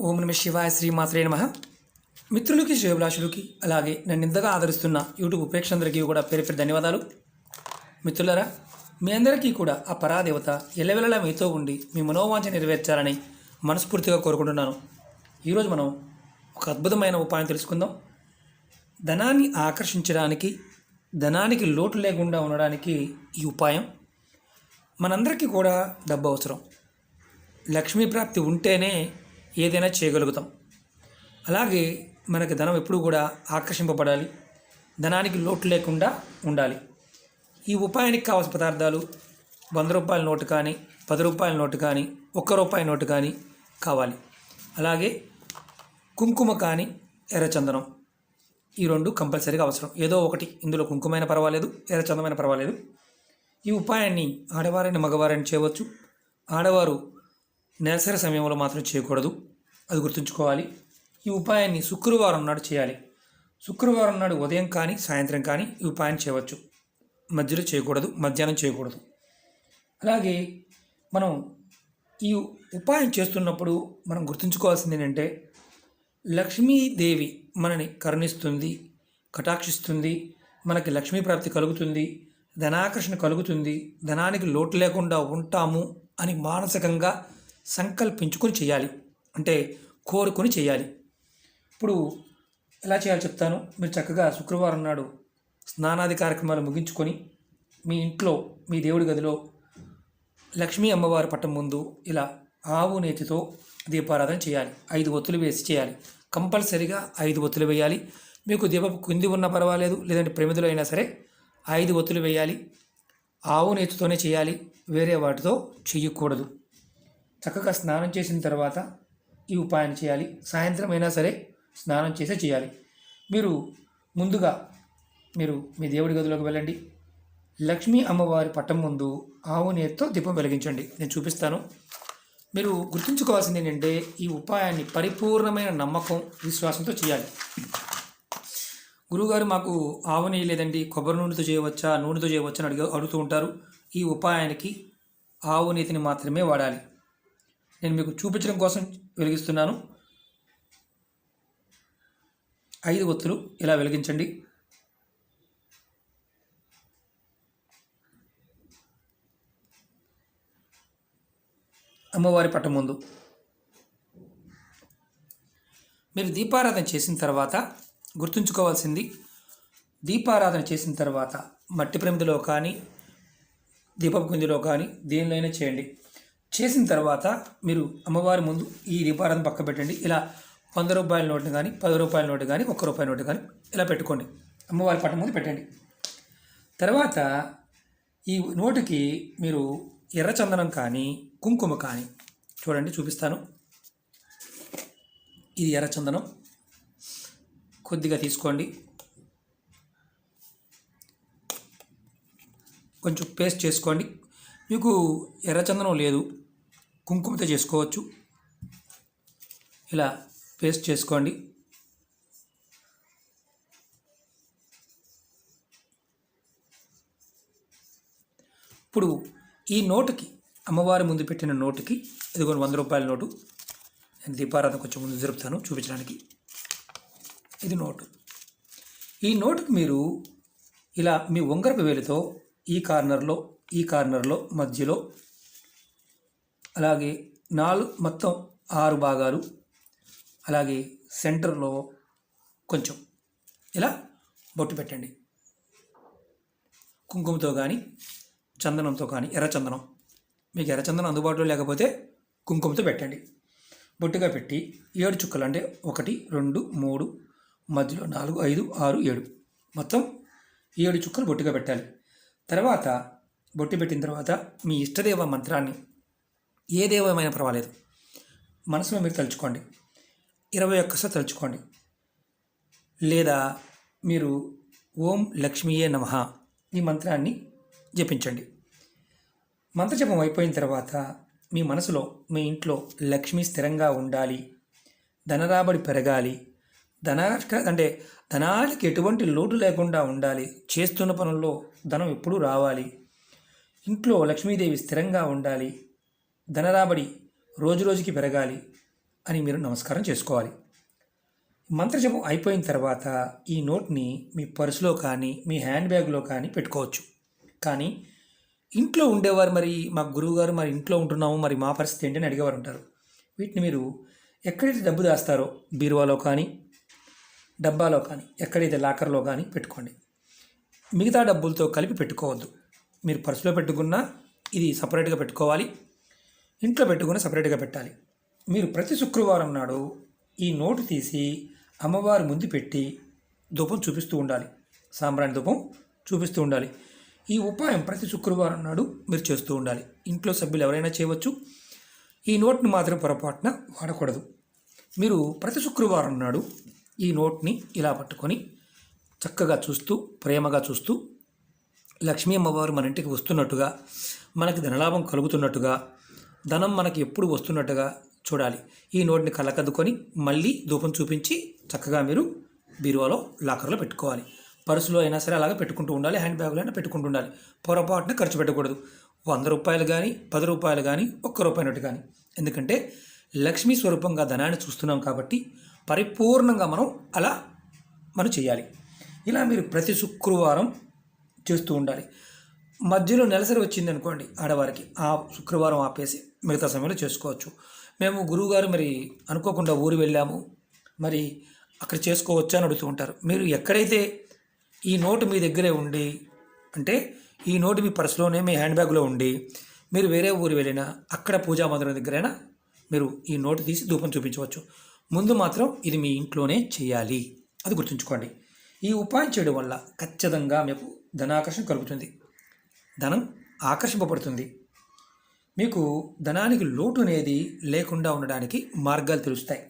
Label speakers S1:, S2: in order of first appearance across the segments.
S1: ఓం నమ శివాయ శ్రీమాత్రే నమ. మిత్రులకి శ్రేభిలాషులకి అలాగే నన్ను ఇంతగా ఆదరిస్తున్న యూట్యూబ్ ప్రేక్షకులందరికీ కూడా పేరు పేరు ధన్యవాదాలు. మిత్రులరా మీ అందరికీ కూడా ఆ పరాదేవత ఎల్లవెల్లలా మీతో ఉండి మీ మనోవాంఛ నెరవేర్చాలని మనస్ఫూర్తిగా కోరుకుంటున్నాను. ఈరోజు మనం ఒక అద్భుతమైన ఉపాయం తెలుసుకుందాం. ధనాన్ని ఆకర్షించడానికి ధనానికి లోటు లేకుండా ఉండడానికి ఈ ఉపాయం. మనందరికీ కూడా డబ్బు అవసరం. లక్ష్మీ ప్రాప్తి ఉంటేనే ఏదైనా చేయగలుగుతాం. అలాగే మనకి ధనం ఎప్పుడు కూడా ఆకర్షింపబడాలి. ధనానికి లోటు లేకుండా ఉండాలి. ఈ ఉపాయానికి కావాల్సిన పదార్థాలు వంద రూపాయల నోటు కానీ పది రూపాయల నోటు కానీ ఒక్క రూపాయి నోటు కానీ కావాలి. అలాగే కుంకుమ కానీ ఎర్రచందనం. ఈ రెండు కంపల్సరీగా అవసరం. ఏదో ఒకటి. ఇందులో కుంకుమైనా పర్వాలేదు ఎర్రచందమైన పర్వాలేదు. ఈ ఉపాయాన్ని ఆడవారైన మగవారైన చేయవచ్చు. ఆడవారు నెలసరి సమయంలో మాత్రం చేయకూడదు. అది గుర్తుంచుకోవాలి. ఈ ఉపాయాన్ని శుక్రవారం నాడు చేయాలి. శుక్రవారం నాడు ఉదయం కానీ సాయంత్రం కానీ ఈ ఉపాయం చేయవచ్చు. మధ్యలో చేయకూడదు మధ్యాహ్నం చేయకూడదు. అలాగే మనం ఈ ఉపాయం చేస్తున్నప్పుడు మనం గుర్తుంచుకోవాల్సింది ఏంటంటే లక్ష్మీదేవి మనని కరుణిస్తుంది కటాక్షిస్తుంది మనకి లక్ష్మీ ప్రాప్తి కలుగుతుంది ధనాకర్షణ కలుగుతుంది ధనానికి లోటు లేకుండా ఉంటాము అని మానసికంగా సంకల్పించుకొని చేయాలి. అంటే కోరుకొని చేయాలి. ఇప్పుడు ఎలా చేయాలో చెప్తాను. మీరు చక్కగా శుక్రవారం నాడు స్నానాది కార్యక్రమాలు ముగించుకొని మీ ఇంట్లో మీ దేవుడి గదిలో లక్ష్మీ అమ్మవారి పట్టం ముందు ఇలా ఆవు నేతితో దీపారాధన చేయాలి. ఐదు ఒత్తులు వేసి చేయాలి. కంపల్సరీగా ఐదు ఒత్తులు వేయాలి. మీకు దీపపు కింది ఉన్నా పర్వాలేదు. లేదంటే ప్రమిదలో అయినా సరే ఐదు ఒత్తులు వేయాలి. ఆవు నేతితోనే చేయాలి. వేరే వాటితో చేయకూడదు చక్కగా స్నానం చేసిన తర్వాత ఈ ఉపాయాన్ని చేయాలి. సాయంత్రం అయినా సరే స్నానం చేసే చేయాలి. మీరు ముందుగా మీరు మీ దేవుడి గదిలోకి వెళ్ళండి. లక్ష్మీ అమ్మవారి పట్టం ముందు ఆవు నేతితో దీపం వెలిగించండి. నేను చూపిస్తాను. మీరు గుర్తుంచుకోవాల్సింది ఏంటంటే ఈ ఉపాయాన్ని పరిపూర్ణమైన నమ్మకం విశ్వాసంతో చేయాలి. గురువుగారు మాకు ఆవు నెయ్యి లేదండి కొబ్బరి నూనెతో చేయవచ్చా నూనెతో చేయవచ్చా అని అడిగి అడుగుతూ ఉంటారు. ఈ ఉపాయానికి ఆవు నీతిని మాత్రమే వాడాలి. నేను మీకు చూపించడం కోసం వెలిగిస్తున్నాను. ఐదు ఒత్తులు ఇలా వెలిగించండి. అమ్మవారి పట్టం ముందు మీరు దీపారాధన చేసిన తర్వాత గుర్తుంచుకోవాల్సింది దీపారాధన చేసిన తర్వాత మట్టి ప్రమిదిలో కానీ దీపపు కుందిలో కానీ దేనిలో చేయండి. చేసిన తర్వాత మీరు అమ్మవారి ముందు ఈ దీపారాధన పక్క పెట్టండి. ఇలా వంద రూపాయల నోటు కానీ పది రూపాయల నోటు కానీ ఒక్క రూపాయల నోటు కానీ ఇలా పెట్టుకోండి. అమ్మవారి పట్టం ముందు పెట్టండి. తర్వాత ఈ నోటుకి మీరు ఎర్రచందనం కానీ కుంకుమ కానీ చూడండి చూపిస్తాను. ఇది ఎర్రచందనం కొద్దిగా తీసుకోండి. కొంచెం పేస్ట్ చేసుకోండి. మీకు ఎర్రచందనం లేదు. కుంకుమతో చేసుకోవచ్చు. ఇలా పేస్ట్ చేసుకోండి. ఇప్పుడు ఈ నోటుకి అమ్మవారి ముందు పెట్టిన నోటుకి ఇదిగో వంద రూపాయల నోటు. నేను దీపారాధన కొంచెం ముందు జరుపుతాను చూపించడానికి. ఇది నోటు. ఈ నోటుకి మీరు ఇలా మీ ఉంగరపు వేలితో ఈ కార్నర్లో ఈ కార్నర్లో మధ్యలో అలాగే నాలుగు మొత్తం ఆరు భాగాలు. అలాగే సెంటర్లో కొంచెం ఇలా బొట్టు పెట్టండి. కుంకుమతో కానీ చందనంతో కానీ ఎర్రచందనం మీకు ఎర్రచందనం అందుబాటులో లేకపోతే కుంకుమతో పెట్టండి. బొట్టుగా పెట్టి ఏడు చుక్కలు అంటే ఒకటి రెండు మూడు మధ్యలో నాలుగు ఐదు ఆరు ఏడు. మొత్తం ఏడు చుక్కలు బొట్టుగా పెట్టాలి. తర్వాత బొట్టు పెట్టిన తర్వాత మీ ఇష్టదేవ మంత్రాన్ని ఏ దేవమైన పర్వాలేదు. మనసులో మీరు తలుచుకోండి. ఇరవై ఒక్కసారి తలుచుకోండి. లేదా మీరు ఓం లక్ష్మీయే నమ ఈ మంత్రాన్ని జపించండి. మంత్రజపం అయిపోయిన తర్వాత మీ మనసులో మీ ఇంట్లో లక్ష్మి స్థిరంగా ఉండాలి. ధనరాబడి పెరగాలి. ధన అంటే ధనానికి ఎటువంటి లోటు లేకుండా ఉండాలి. చేస్తున్న పనుల్లో ధనం ఎప్పుడూ రావాలి. ఇంట్లో లక్ష్మీదేవి స్థిరంగా ఉండాలి. ధనరాబడి రోజు రోజుకి పెరగాలి అని మీరు నమస్కారం చేసుకోవాలి. మంత్రజపం అయిపోయిన తర్వాత ఈ నోట్ని మీ పర్సులో కానీ మీ హ్యాండ్ బ్యాగ్లో కానీ పెట్టుకోవచ్చు. కానీ ఇంట్లో ఉండేవారు మరి మా గురువుగారు మరి ఇంట్లో ఉంటున్నాము మరి మా పరిస్థితి ఏంటి అని అడిగేవారు ఉంటారు. వీటిని మీరు ఎక్కడైతే డబ్బు దాస్తారో బీరువాలో కానీ డబ్బాలో కానీ ఎక్కడైతే లాకర్లో కానీ పెట్టుకోండి. మిగతా డబ్బులతో కలిపి పెట్టుకోవద్దు. మీరు పర్సులో పెట్టుకున్నా ఇది సపరేట్గా పెట్టుకోవాలి. ఇంట్లో పెట్టుకుని సపరేట్గా పెట్టాలి. మీరు ప్రతి శుక్రవారం నాడు ఈ నోటు తీసి అమ్మవారి ముందు పెట్టి ధూపం చూపిస్తూ ఉండాలి. సాంబ్రాణి ధూపం చూపిస్తూ ఉండాలి. ఈ ఉపాయం ప్రతి శుక్రవారం నాడు మీరు చేస్తూ ఉండాలి. ఇంట్లో సభ్యులు ఎవరైనా చేయవచ్చు. ఈ నోట్ని మాత్రం పొరపాటున వాడకూడదు. మీరు ప్రతి శుక్రవారం నాడు ఈ నోట్ని ఇలా పట్టుకొని చక్కగా చూస్తూ ప్రేమగా చూస్తూ లక్ష్మీ అమ్మవారు మన ఇంటికి వస్తున్నట్టుగా మనకి ధనలాభం కలుగుతున్నట్టుగా ధనం మనకి ఎప్పుడు వస్తున్నట్టుగా చూడాలి. ఈ నోటిని కళ్ళకద్దుకొని మళ్ళీ ధూపం చూపించి చక్కగా మీరు బీరువాలో లాకర్లో పెట్టుకోవాలి. పర్సులో అయినా సరే అలాగే పెట్టుకుంటూ ఉండాలి. హ్యాండ్ బ్యాగ్లో అయినా పెట్టుకుంటూ ఉండాలి. పొరపాటున ఖర్చు పెట్టకూడదు. వంద రూపాయలు కానీ పది రూపాయలు కానీ ఒక్క రూపాయి నోటు కానీ ఎందుకంటే లక్ష్మీ స్వరూపంగా ధనాన్ని చూస్తున్నాం కాబట్టి పరిపూర్ణంగా మనం అలా మనం చేయాలి. ఇలా మీరు ప్రతి శుక్రవారం చేస్తూ ఉండాలి. మధ్యలో నెలసరి వచ్చింది అనుకోండి ఆడవారికి. ఆ శుక్రవారం ఆపేసి మిగతా సమయంలో చేసుకోవచ్చు. మేము గురువుగారు మరి అనుకోకుండా ఊరు వెళ్ళాము. మరి అక్కడ చేసుకోవచ్చా అని అడుగుతూ ఉంటారు. మీరు ఎక్కడైతే ఈ నోటు మీ దగ్గరే ఉండి అంటే ఈ నోటు మీ పర్సులోనే మీ హ్యాండ్ బ్యాగ్లో ఉండి మీరు వేరే ఊరు వెళ్ళినా అక్కడ పూజా మందిరం దగ్గరైనా మీరు ఈ నోటు తీసి ధూపం చూపించవచ్చు. ముందు మాత్రం ఇది మీ ఇంట్లోనే చేయాలి. అది గుర్తుంచుకోండి. ఈ ఉపాయం చేయడం వల్ల ఖచ్చితంగా మీకు ధనాకర్షణ కలుగుతుంది. ధనం ఆకర్షింపబడుతుంది. మీకు ధనానికి లోటు అనేది లేకుండా ఉండడానికి మార్గాలు తెలుస్తాయి.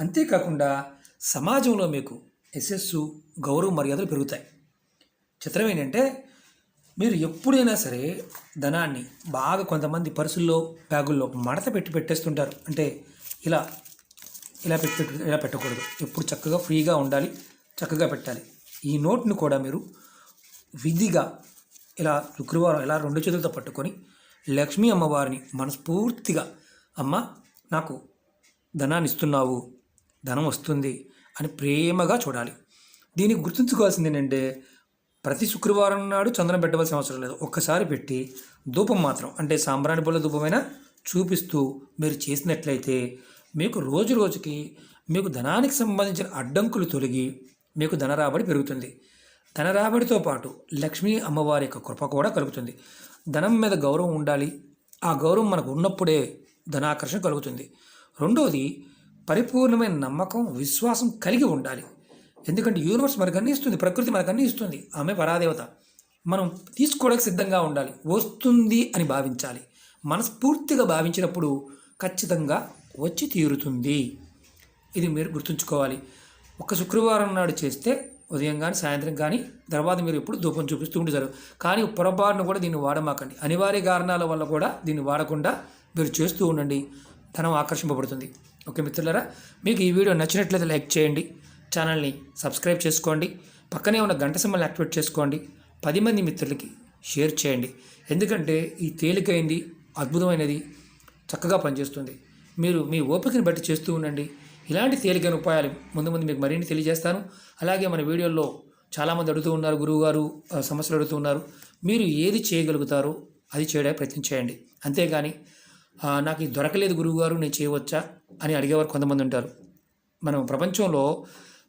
S1: అంతేకాకుండా సమాజంలో మీకు యశస్సు గౌరవ మర్యాదలు పెరుగుతాయి. చిత్రం ఏంటంటే మీరు ఎప్పుడైనా సరే ధనాన్ని బాగా కొంతమంది పర్సుల్లో బ్యాగుల్లో మడత పెట్టి పెట్టేస్తుంటారు. అంటే ఇలా ఇలా పెట్టి ఇలా పెట్టకూడదు. ఎప్పుడు చక్కగా ఫ్రీగా ఉండాలి చక్కగా పెట్టాలి. ఈ నోట్ని కూడా మీరు విధిగా ఇలా శుక్రవారం ఇలా రెండు చేతులతో పట్టుకొని లక్ష్మీ అమ్మవారిని మనస్ఫూర్తిగా అమ్మ నాకు ధనాన్ని ఇస్తున్నావు ధనం వస్తుంది అని ప్రేమగా చూడాలి. దీనికి గుర్తుంచుకోవాల్సింది ఏంటంటే ప్రతి శుక్రవారం నాడు చందనం పెట్టవలసిన అవసరం లేదు. ఒక్కసారి పెట్టి ధూపం మాత్రం అంటే సాంబ్రాణి పూల ధూపమైనా చూపిస్తూ మీరు చేసినట్లయితే మీకు రోజు రోజుకి మీకు ధనానికి సంబంధించిన అడ్డంకులు తొలగి మీకు ధన రాబడి పెరుగుతుంది. ధన రాబడితో పాటు లక్ష్మీ అమ్మవారి యొక్క కృప కూడా కలుగుతుంది. ధనం మీద గౌరవం ఉండాలి. ఆ గౌరవం మనకు ఉన్నప్పుడే ధనాకర్షణ కలుగుతుంది. రెండవది పరిపూర్ణమైన నమ్మకం విశ్వాసం కలిగి ఉండాలి. ఎందుకంటే యూనివర్స్ మనకు అన్ని ఇస్తుంది ప్రకృతి మనకు అన్ని ఇస్తుంది. ఆమె పరాదేవత. మనం తీసుకోవడానికి సిద్ధంగా ఉండాలి. వస్తుంది అని భావించాలి. మనస్ఫూర్తిగా భావించినప్పుడు ఖచ్చితంగా వచ్చి తీరుతుంది. ఇది మీరు గుర్తుంచుకోవాలి. ఒక శుక్రవారం నాడు చేస్తే ఉదయం కానీ సాయంత్రం కానీ తర్వాత మీరు ఎప్పుడు ధూపం చూపిస్తూ ఉంటారు కానీ పొరపాటును కూడా దీన్ని వాడమాకండి. అనివార్య కారణాల వల్ల కూడా దీన్ని వాడకుండా మీరు చేస్తూ ఉండండి. ధనం ఆకర్షింపబడుతుంది. ఓకే మిత్రులారా మీకు ఈ వీడియో నచ్చినట్లయితే లైక్ చేయండి. ఛానల్ని సబ్స్క్రైబ్ చేసుకోండి. పక్కనే ఉన్న గంట సింబల్ని యాక్టివేట్ చేసుకోండి. పది మంది మిత్రులకి షేర్ చేయండి. ఎందుకంటే ఈ తేలికైంది అద్భుతమైనది చక్కగా పనిచేస్తుంది. మీరు మీ ఓపికని బట్టి చేస్తూ ఉండండి. ఇలాంటి తేలికైన ఉపాయాలు ముందు ముందు మీకు మరిన్ని తెలియజేస్తాను. అలాగే మన వీడియోల్లో చాలామంది అడుగుతూ ఉన్నారు గురువుగారు సమస్యలు అడుగుతూ ఉన్నారు. మీరు ఏది చేయగలుగుతారో అది చేయడానికి ప్రయత్నం చేయండి. అంతేగాని నాకు ఇది దొరకలేదు గురువుగారు నేను చేయవచ్చా అని అడిగేవారు కొంతమంది ఉంటారు. మనం ప్రపంచంలో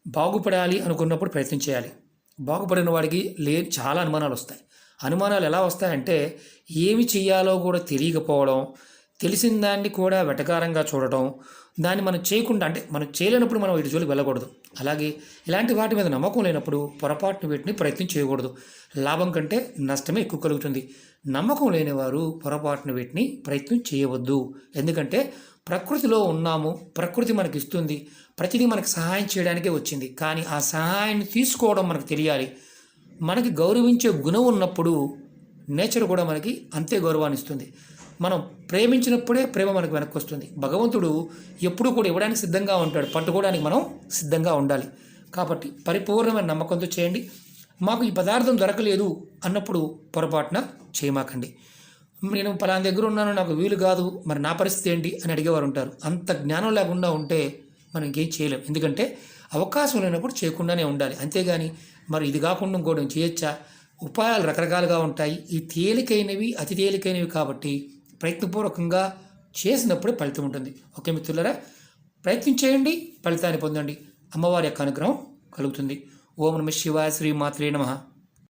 S1: బాగుపడాలి అనుకున్నప్పుడు ప్రయత్నం చేయాలి. బాగుపడిన వాడికి లే చాలా అనుమానాలు వస్తాయి. అనుమానాలు ఎలా వస్తాయంటే ఏమి చేయాలో కూడా తెలియకపోవడం తెలిసిన దాన్ని కూడా వెటకారంగా చూడటం దాన్ని మనం చేయకుండా అంటే మనం చేయలేనప్పుడు మనం వీటి జోలికి వెళ్ళకూడదు. అలాగే ఇలాంటి వాటి మీద నమ్మకం లేనప్పుడు పొరపాటున వీటిని ప్రయత్నం చేయకూడదు. లాభం కంటే నష్టమే ఎక్కువ కలుగుతుంది. నమ్మకం లేనివారు పొరపాటున వీటిని ప్రయత్నం చేయవద్దు. ఎందుకంటే ప్రకృతిలో ఉన్నాము ప్రకృతి మనకి ఇస్తుంది ప్రతిదీ మనకి సహాయం చేయడానికే వచ్చింది. కానీ ఆ సహాయాన్ని తీసుకోవడం మనకు తెలియాలి. మనకి గౌరవించే గుణం ఉన్నప్పుడు నేచర్ కూడా మనకి అంతే గౌరవాన్ని ఇస్తుంది. మనం ప్రేమించినప్పుడే ప్రేమ మనకు వెనక్కి వస్తుంది భగవంతుడు ఎప్పుడూ కూడా ఇవ్వడానికి సిద్ధంగా ఉంటాడు. పట్టుకోవడానికి మనం సిద్ధంగా ఉండాలి. కాబట్టి పరిపూర్ణమైన నమ్మకంతో చేయండి. మాకు ఈ పదార్థం దొరకలేదు అన్నప్పుడు పొరపాటున చేయమాకండి. నేను పలానా దగ్గర ఉన్నాను నాకు వీలు కాదు మరి నా పరిస్థితి ఏంటి అని అడిగేవారు ఉంటారు. అంత జ్ఞానం లేకుండా ఉంటే మనం ఇంకేం చేయలేం. ఎందుకంటే అవకాశం లేనప్పుడు చేయకుండానే ఉండాలి. అంతేగాని మరి ఇది కాకుండా ఇంకోటి చేయొచ్చా? ఉపాయాలు రకరకాలుగా ఉంటాయి. ఈ తేలికైనవి అతి తేలికైనవి కాబట్టి ప్రయత్నపూర్వకంగా చేసినప్పుడే ఫలితం ఉంటుంది. ఓకే మిత్రులరా? ప్రయత్నం చేయండి ఫలితాన్ని పొందండి. అమ్మవారి యొక్క అనుగ్రహం కలుగుతుంది. ఓం నమ శివాయ శ్రీ మాత్రే నమః.